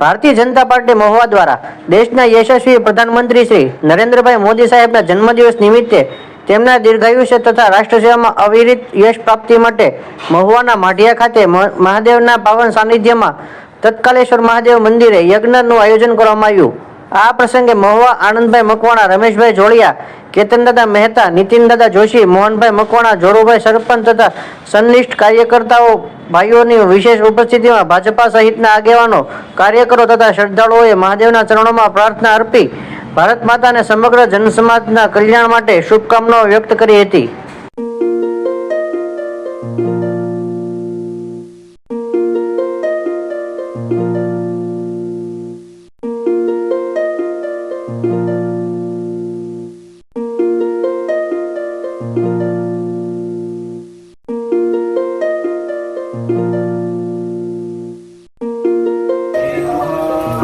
Bharatiya Janata party Mahuva દ્વારા દેશના યશસ્વી પ્રધાનમંત્રી શ્રી નરેન્દ્રભાઈ મોદી સાહેબના જન્મદિવસ નિમિત્તે તેમના દીર્ઘાયુષ્ય તથા રાષ્ટ્રસેવામાં અવિરિત યશ પ્રાપ્તિ માટે મહુવાના માઢિયા ખાતે મહાદેવના પાવન સાનિધ્યમાં તત્કાલેશ્વર મહાદેવ મંદિરે યજ્ઞનું આયોજન કરવામાં આવ્યું. આ પ્રસંગે મહુવા આનંદભાઈ મકવાણા, રમેશભાઈ જોડિયા કેતનદાદા મહેતા, નીતિનદાદા જોશી, મોહનભાઈ મકવાણા, જોરુભાઈ સરપંચ તથા સંનિષ્ઠ કાર્યકર્તાઓ ભાઈઓની વિશેષ ઉપસ્થિતિમાં ભાજપા સહિતના આગેવાનો, કાર્યકરો તથા શ્રદ્ધાળુઓએ મહાદેવના ચરણોમાં પ્રાર્થના અર્પી ભારત માતા અને સમગ્ર જનસમાજના કલ્યાણ માટે શુભકામનાઓ વ્યક્ત કરી હતી.